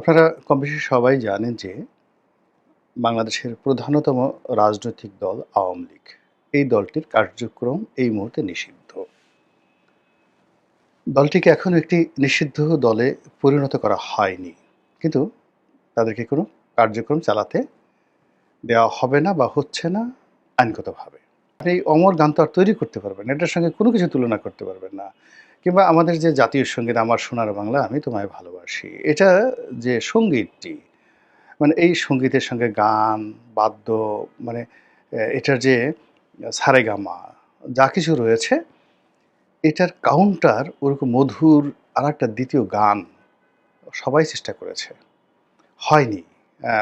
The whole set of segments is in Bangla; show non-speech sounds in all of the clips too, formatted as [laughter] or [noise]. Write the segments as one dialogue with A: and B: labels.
A: আপনারা কম বেশি সবাই জানেন যে বাংলাদেশের প্রধানতম রাজনৈতিক দল আওয়ামী লীগ। এই দলটির কার্যক্রম এই মুহূর্তে নিষিদ্ধ। দলটিকে এখন একটি নিষিদ্ধ দলে পরিণত করা হয়নি। কিন্তু তাদেরকে কোনো কার্যক্রম চালাতে দেওয়া হবে না বা হচ্ছে না আইনগতভাবে। আপনি এই অমর গান তো আর তৈরি করতে পারবেন এটার সঙ্গে কোনো কিছু তুলনা করতে পারবেন না। কিংবা আমাদের যে জাতীয় সংগীত, আমার সোনার বাংলা, আমি তোমায় ভালোবাসি। এটা যে সঙ্গীতটি মানে এই সঙ্গীতের সঙ্গে গান, বাদ্য মানে এটার যে সারেগামা, যা কিছু রয়েছে, এটার কাউন্টার ওরকম মধুর আর একটা দ্বিতীয় গান সবাই চেষ্টা করেছে। হয়নি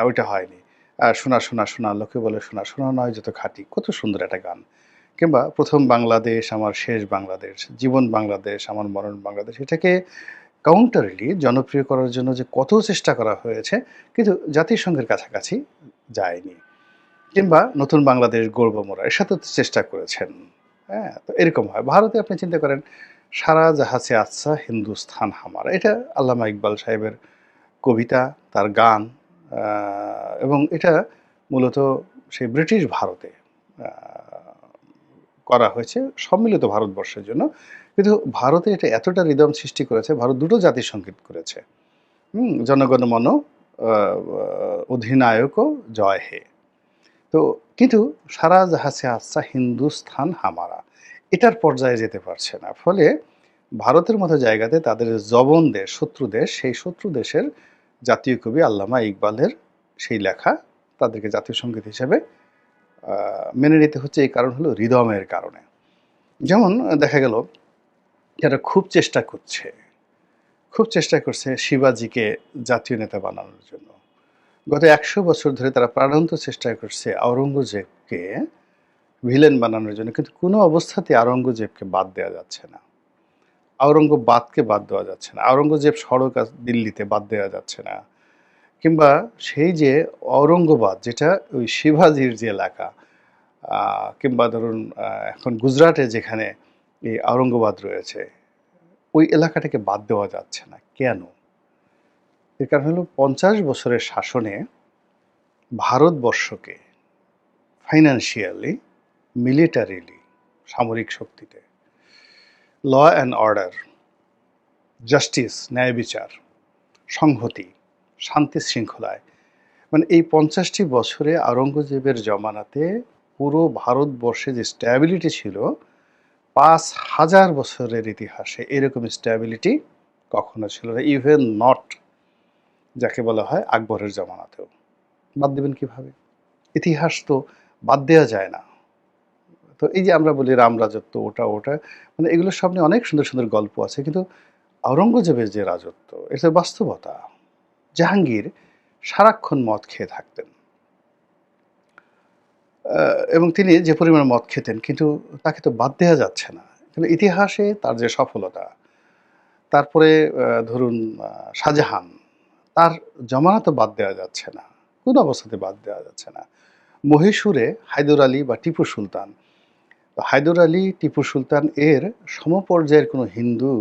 A: ওইটা হয়নি। শোনা শোনা শোনা, লোকে বলে শোনা শোনা নয় যত খাঁটি। কত সুন্দর একটা গান। কিংবা প্রথম বাংলাদেশ, আমার শেষ বাংলাদেশ, জীবন বাংলাদেশ, আমার মরণ বাংলাদেশ, এটাকে কাউন্টারলি জনপ্রিয় করার জন্য যে কত চেষ্টা করা হয়েছে, কিন্তু জাতিসংঘের কাছাকাছি যায়নি। কিংবা নতুন বাংলাদেশ গর্ব মোরা, এর সাথে চেষ্টা করেছেন। হ্যাঁ তো এরকম হয়। ভারতে আপনি চিন্তা করেন, সারা জাহাজে আচ্ছা হিন্দুস্থান হামার। এটা আল্লামা ইকবাল সাহেবের কবিতা, তার গান এবং এটা মূলত সেই ব্রিটিশ ভারতে করা হয়েছে সম্মিলিত ভারতবর্ষের জন্য। কিন্তু ভারতে এটা এতটা রিদম সৃষ্টি করেছে, ভারত দুটো জাতির সংগীত করেছে। হুম জনগণমন অধিনায়ক জয় হে। তো কিন্তু সারা জাহাজে আচ্ছা হিন্দুস্থান হামারা। এটার পর্যায়ে যেতে পারছে না। ফলে ভারতের মতো জায়গাতে তাদের জবন দেশ, শত্রু দেশ, সেই শত্রু দেশের জাতীয় কবি আল্লামা ইকবালের সেই লেখা তাদেরকে জাতীয় সংগীত হিসেবে মেনে নিতে হচ্ছে এই কারণ হলো রিদমের কারণে। যেমন দেখা গেল, যারা খুব চেষ্টা করছে, খুব চেষ্টা করছে শিবাজিকে জাতীয় নেতা বানানোর জন্য। গত একশো বছর ধরে তারা প্রাণান্ত চেষ্টা করছে আওরঙ্গজেবকে ভিলেন বানানোর জন্য, কিন্তু কোনো অবস্থাতে আওরঙ্গজেবকে বাদ দেওয়া যাচ্ছে না। আওরঙ্গবাদকে বাদ দেওয়া যাচ্ছে না। আওরঙ্গজেব সড়ক দিল্লিতে বাদ দেওয়া যাচ্ছে না। কিংবা সেই যে ঔরঙ্গবাদ, যেটা ওই শিবাজির যে এলাকা কিংবা ধরুন এখন গুজরাটে যেখানে এই আওরঙ্গবাদ রয়েছে, ওই এলাকাটাকে বাদ দেওয়া যাচ্ছে না। কেন? এর কারণ হলো পঞ্চাশ বছরের শাসনে ভারতবর্ষকে ফাইন্যান্সিয়ালি মিলিটারিলি সামরিক শক্তিতে ল অ্যান্ড অর্ডার জাস্টিস ন্যায় বিচার, সংহতি, শান্তি শৃঙ্খলায়। মানে এই পঞ্চাশটি বছরে আওরঙ্গজেবের জমানাতে পুরো ভারতবর্ষে যে স্ট্যাবিলিটি ছিল, পাঁচ হাজার বছরের ইতিহাসে এরকম স্ট্যাবিলিটি কখনো ছিল না ইভেন নট যাকে বলা হয় আকবরের জমানাতেও। বাদ দেবেন কীভাবে? ইতিহাস তো বাদ দেওয়া যায় না। তো এই যে আমরা বলি রাম রাজত্ব, ওটা ওটা মানে এগুলোর সামনে অনেক সুন্দর সুন্দর গল্প আছে। কিন্তু আওরঙ্গজেবের যে রাজত্ব এটা বাস্তবতা, জাহাঙ্গীর সারাক্ষণ মদ খেয়ে থাকতেন। এবং তিনি যে পরিমাণ মদ খেতেন, কিন্তু তাকে তো বাদ দেওয়া যাচ্ছে না। কিন্তু ইতিহাসে তার যে সফলতা, তারপরে ধরুন শাহজাহান, তার জমানা তো বাদ দেওয়া যাচ্ছে না, কোনো অবস্থাতে বাদ দেওয়া যাচ্ছে না। মহীশূরে হায়দর আলী বা টিপু সুলতান তো হায়দর আলী টিপু সুলতান এর সমপর্যায়ের কোনো হিন্দু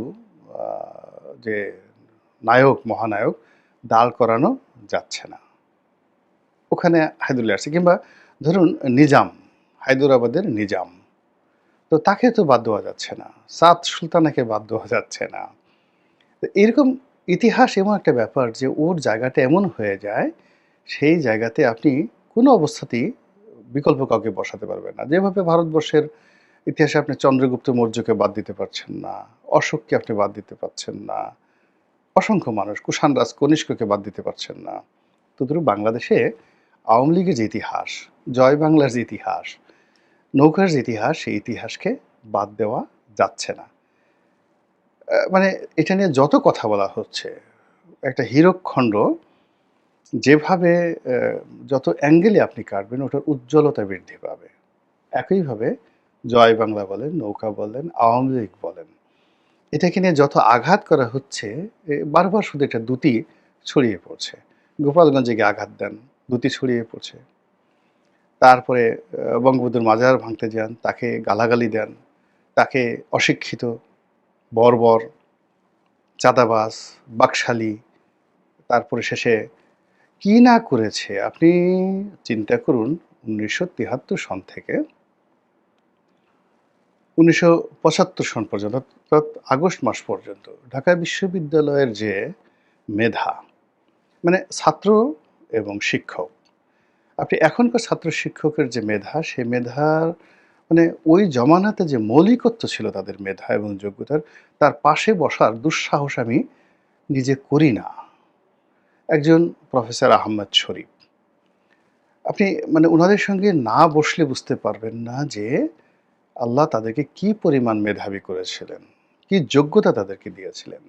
A: যে নায়ক, মহানায়ক দাঁড় করানো যাচ্ছে না। ওখানে হায়দুল্লাহ আসছে কিংবা ধরুন নিজাম, হায়দরাবাদের নিজাম, তো তাকে তো বাদ দেওয়া যাচ্ছে না। সাত সুলতানাকে বাদ দেওয়া যাচ্ছে না। তো এরকম ইতিহাস এমন একটা ব্যাপার যে ওর জায়গাটা এমন হয়ে যায়, সেই জায়গাতে আপনি কোনো অবস্থাতেই বিকল্প কাউকে বসাতে পারবেন না। যেভাবে ভারতবর্ষের ইতিহাসে আপনি চন্দ্রগুপ্ত মৌর্যকে বাদ দিতে পারছেন না, অশোককে আপনি বাদ দিতে পারছেন না, অসংখ্য মানুষ কুষাণ রাজ কনিষ্ককে বাদ দিতে পারছেন না। তদুরু বাংলাদেশে আওয়ামী লীগের যে ইতিহাস, জয় বাংলার যে ইতিহাস, নৌকার যে ইতিহাস, সেই ইতিহাসকে বাদ দেওয়া যাচ্ছে না। মানে এটা নিয়ে যত কথা বলা হচ্ছে, একটা হীরকখণ্ড যেভাবে যত অ্যাঙ্গেলে আপনি কাটবেন, ওটার উজ্জ্বলতা বৃদ্ধি পাবে। একইভাবে জয় বাংলা বলেন, নৌকা বলেন, আওয়ামী লীগ বলেন, এটাকে নিয়ে যত আঘাত করা হচ্ছে বারবার শুধু একটা দুটি ছড়িয়ে পড়ছে। গোপালগঞ্জে গিয়ে আঘাত দেন, দুটি ছড়িয়ে পড়ছে। তারপরে বঙ্গবন্ধুর মাজার ভাঙতে যান, তাকে গালাগালি দেন, তাকে অশিক্ষিত, বর্বর চাঁদাবাস বাকশালী, তারপরে শেষে কি না করেছে? আপনি চিন্তা করুন, উনিশশো তিয়াত্তর সন থেকে উনিশশো পঁচাত্তর সন পর্যন্ত, অর্থাৎ আগস্ট মাস পর্যন্ত, ঢাকা বিশ্ববিদ্যালয়ের যে মেধা মানে ছাত্র এবং শিক্ষক, আপনি এখনকার ছাত্র শিক্ষকের যে মেধা সেই মেধার মানে ওই জমানাতে যে মৌলিকত্ব ছিল তাদের মেধা এবং যোগ্যতার, তার পাশে বসার দুঃসাহস আমি নিজে করি না। একজন প্রফেসর আহমদ শরীফ। আপনি মানে ওনাদের সঙ্গে না বসলে বুঝতে পারবেন না যে আল্লাহ তাদেরকে কি পরিমাণ মেধাবী করেছিলেন, কি যোগ্যতা তাদেরকে দিয়েছিলেন।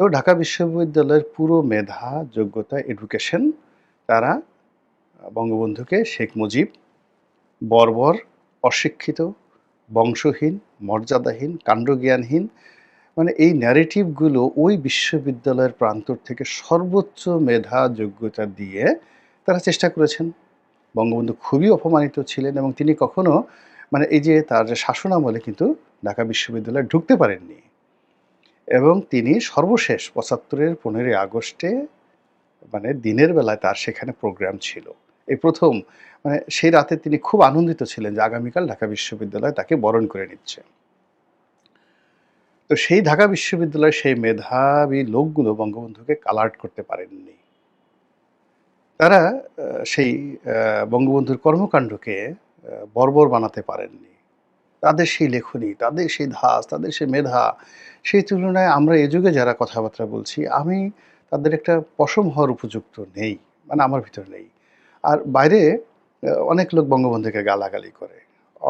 A: তো ঢাকা বিশ্ববিদ্যালয়ের পুরো মেধা, যোগ্যতা এডুকেশন তারা বঙ্গবন্ধুকে শেখ মুজিব, বর্বর, অশিক্ষিত, বংশহীন, মর্যাদাহীন, কাণ্ডজ্ঞানহীন মানে এই ন্যারেটিভগুলো ওই বিশ্ববিদ্যালয়ের প্রান্তর থেকে সর্বোচ্চ মেধা যোগ্যতা দিয়ে তারা চেষ্টা করেছেন। বঙ্গবন্ধু খুবই অপমানিত ছিলেন এবং তিনি কখনো মানে এই যে তার যে শাসনামলে কিন্তু ঢাকা বিশ্ববিদ্যালয়ে ঢুকতে পারেননি। এবং তিনি সর্বশেষ পঁচাত্তরের পনেরোই আগস্টে মানে দিনের বেলায় তার সেখানে প্রোগ্রাম ছিল। এই প্রথম মানে সেই রাতে তিনি খুব আনন্দিত ছিলেন যে আগামীকাল ঢাকা বিশ্ববিদ্যালয় তাকে বরণ করে নিচ্ছে। তো সেই ঢাকা বিশ্ববিদ্যালয়ের সেই মেধাবী লোকগুলো বঙ্গবন্ধুকে কালার্ট করতে পারেননি। তারা সেই বঙ্গবন্ধুর কর্মকাণ্ডকে বর্বর বানাতে পারেননি। তাদের সেই লেখনী, তাদের সেই ধাস তাদের সেই মেধা, সেই তুলনায় আমরা এ যুগে যারা কথাবার্তা বলছি, আমি তাদের একটা পশম হওয়ার উপযুক্ত নেই মানে আমার ভিতরে নেই। আর বাইরে অনেক লোক বঙ্গবন্ধুকে গালাগালি করে।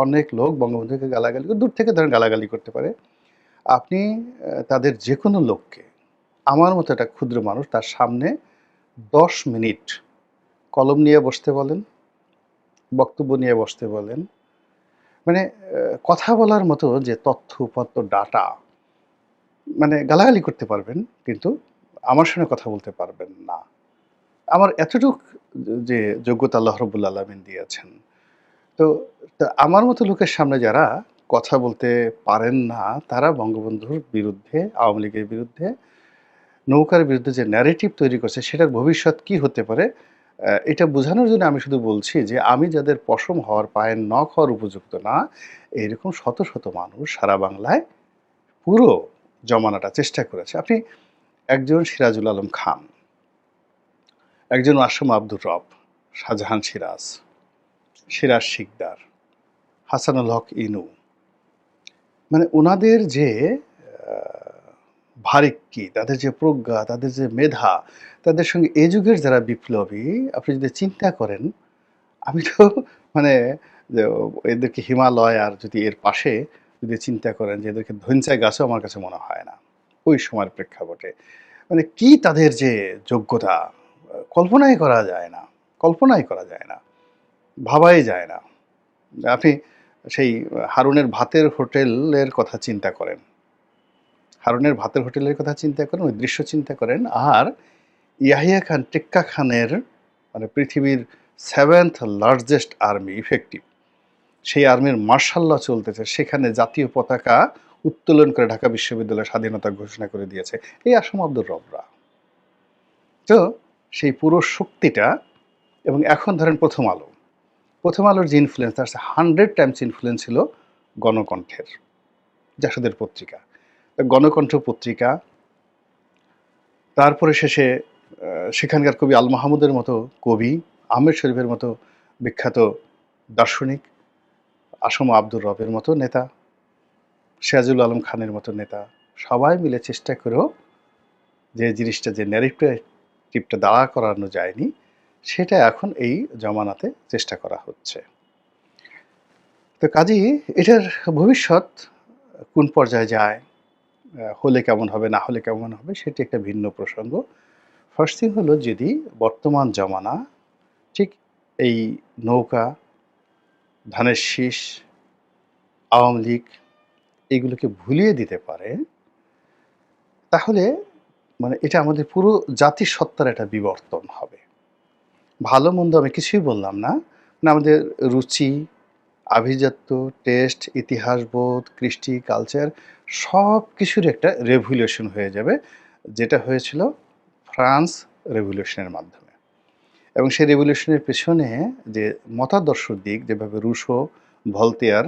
A: অনেক লোক বঙ্গবন্ধুকে গালাগালি করে, দূর থেকে ধরেন গালাগালি করতে পারে। আপনি তাদের যে কোনো লোককে, আমার মতো একটা ক্ষুদ্র মানুষ তার সামনে দশ মিনিট কলম নিয়ে বসতে বলেন, বক্তব্য নিয়ে বসতে বলেন। মানে কথা বলার মতো যে তথ্য, উপাত্ত, ডাটা মানে গালাগালি করতে পারবেন, কিন্তু আমার সঙ্গে কথা বলতে পারবেন না। আমার এতটুক যে যোগ্যতা আল্লাহ রবুল্লা আলমিন দিয়েছেন। তো, তা আমার মতো লোকের সামনে যারা কথা বলতে পারেন না, তারা বঙ্গবন্ধুর বিরুদ্ধে, আওয়ামী লীগের বিরুদ্ধে, নৌকার বিরুদ্ধে যে ন্যারেটিভ তৈরি করছে, সেটার ভবিষ্যৎ কি হতে পারে এটা বোঝানোর জন্য আমি শুধু বলছি যে আমি যাদের পশম হওয়ার, পায়ের নখ হওয়ার উপযুক্ত না এইরকম শত শত মানুষ সারা বাংলায় পুরো জমানাটা চেষ্টা করেছে। আপনি একজন সিরাজুল আলম খান, একজন আসম আব্দুর রব, শাহজাহান সিরাজ সিরাজ শিকদার, হাসানুল হক ইনু মানে ওনাদের যে ভারিক্কি, তাদের যে প্রজ্ঞা, তাদের যে মেধা, তাদের সঙ্গে এ যুগের যারা বিপ্লবী, আপনি যদি চিন্তা করেন, আমি তো [laughs] মানে এদেরকে হিমালয় আর যদি এর পাশে যদি চিন্তা করেন যে এদেরকে ধৈঞ্চায় গাছও আমার কাছে মনে হয় না, ওই সময়ের প্রেক্ষাপটে। মানে কি তাদের যে যোগ্যতা, কল্পনাই করা যায় না, কল্পনাই করা যায় না, ভাবাই যায় না। আপনি সেই, হারুনের ভাতের হোটেলের কথা চিন্তা করেন। হারুনের ভাতের হোটেলের কথা চিন্তা করেন, ওই দৃশ্য চিন্তা করেন। আর ইয়াহিয়া খান, টেক্কা খানের মানে পৃথিবীর সেভেন্থ লার্জেস্ট আর্মি, ইফেক্টিভ, সেই আর্মির মার্শাল্লাহ চলতেছে। সেখানে জাতীয় পতাকা উত্তোলন করে ঢাকা বিশ্ববিদ্যালয় স্বাধীনতা ঘোষণা করে দিয়েছে। এই আসম আব্দুর রবরা তো সেই পুরো শক্তিটা, এবং এখন ধরেন প্রথম আলো প্রথম আলোর যে ইনফ্লুয়েন্স তার হান্ড্রেড টাইমস ইনফ্লুয়েন্স ছিল গণকণ্ঠের, জাসদের পত্রিকা। গণকণ্ঠ পত্রিকা, তারপরে শেষে সেখানকার কবি আল মাহমুদের মতো কবি, আহমেদ শরীফের মতো বিখ্যাত দার্শনিক, আসম আব্দুর রবের মতো নেতা, সিরাজুল আলম খানের মতো নেতা, সবাই মিলে চেষ্টা করেও যে জিনিসটা, যে ন্যারেটিভটা দাঁড়া করানো যায়নি সেটা এখন এই জমানাতে চেষ্টা করা হচ্ছে। তো কাজেই এটার ভবিষ্যৎ কোন পর্যায়ে যায়? হলে কেমন হবে, না হলে কেমন হবে, সেটি একটা ভিন্ন প্রসঙ্গ। ফার্স্ট থিং হলো, যদি বর্তমান জমানা, ঠিক এই নৌকা, ধানের শীষ, আওয়ামী লীগ, এগুলোকে ভুলিয়ে দিতে পারে, তাহলে মানে এটা আমাদের পুরো জাতির সত্তার একটা বিবর্তন হবে। ভালো, মন্দ আমি কিছুই বললাম না। মানে আমাদের রুচি, আভিজাত্য, টেস্ট ইতিহাসবোধ কৃষ্টি, কালচার সব কিছুর একটা রেভুলেশন হয়ে যাবে, যেটা হয়েছিল ফ্রান্স রেভলিউশনের মাধ্যমে। এবং সেই রেভলিউশনের পেছনে যে মতাদর্শ দিক, যেভাবে রুশো, ভলতেয়ার,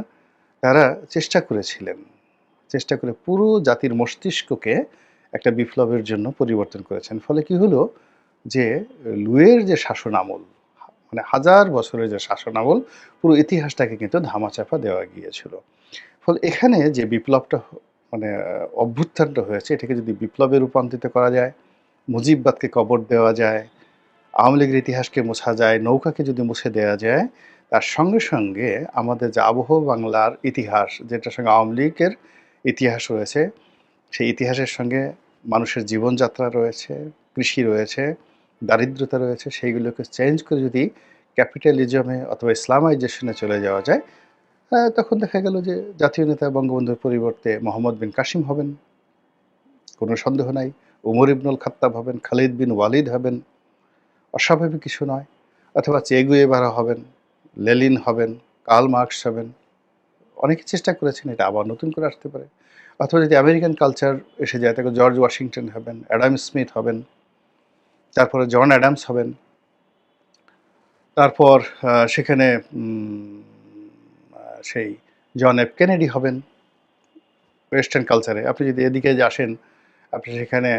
A: তারা চেষ্টা করেছিলেন। চেষ্টা করে পুরো জাতির মস্তিষ্ককে একটা বিপ্লবের জন্য পরিবর্তন করেছেন। ফলে কি হলো? যে, লুয়ের যে শাসন আমল মানে হাজার বছরের যে শাসন আমল, পুরো ইতিহাসটাকে কিন্তু ধামাচাপা দেওয়া গিয়েছিল। ফলে এখানে যে বিপ্লবটা মানে অভ্যুত্থানটা হয়েছে, এটাকে যদি বিপ্লবে রূপান্তরিত করা যায়, মুজিববাদকে কবর দেওয়া যায়, আওয়ামী লীগের ইতিহাসকে মোছা যায়, নৌকাকে যদি মুছে দেওয়া যায়, তার সঙ্গে সঙ্গে আমাদের যে আবহ বাংলার ইতিহাস, যেটার সঙ্গে আওয়ামী লীগের ইতিহাস রয়েছে, সেই ইতিহাসের সঙ্গে মানুষের জীবনযাত্রা রয়েছে, কৃষি রয়েছে দারিদ্রতা রয়েছে, সেইগুলোকে চেঞ্জ করে যদি ক্যাপিটালিজমে অথবা ইসলামাইজেশনে চলে যাওয়া যায় তখন দেখা গেল যে জাতীয় নেতা বঙ্গবন্ধুর পরিবর্তে মোহাম্মদ বিন কাসিম হবেন। কোনো সন্দেহ নাই। উমর ইবনুল খাত্তাব হবেন, খালিদ বিন ওয়ালিদ হবেন। অস্বাভাবিক কিছু নয়। অথবা চেগুয়েবারা হবেন, লেলিন হবেন, কার্ল মার্কস হবেন। অনেকে চেষ্টা করেছেন এটা আবার নতুন করে আসতে পারে। অথবা যদি আমেরিকান কালচার এসে যায় তাকে জর্জ ওয়াশিংটন হবেন, অ্যাডাম স্মিথ হবেন। তারপরে জন অ্যাডামস হবেন। তারপর সেখানে সেই জন এফ কেনেডি হবেন। ওয়েস্টার্ন কালচারে। আপনি যদি এদিকে আসেন, আপনি সেখানে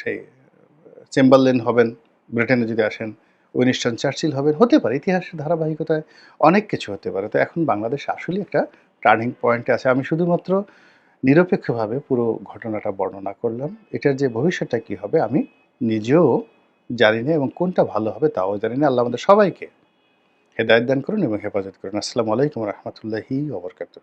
A: সেই চেম্বারলেন হবেন, ব্রিটেনে যদি আসেন, উইনিস্টন চার্চিল হবেন। হতে পারে, ইতিহাসের ধারাবাহিকতায় অনেক কিছু হতে পারে। তো এখন বাংলাদেশ আসলে একটা টার্নিং পয়েন্টে আছে। আমি শুধুমাত্র নিরপেক্ষভাবে পুরো ঘটনাটা বর্ণনা করলাম। এটার যে ভবিষ্যৎটা কী হবে, আমি নিজেও জানি না এবং কোনটা ভালো হবে তাও জানি না। আল্লাহ আমাদের সবাইকে হেদায়ত দান করুন এবং হেফাজত করুন। আসসালামু আলাইকুম রহমতুল্লাহি ওবরকাতুহ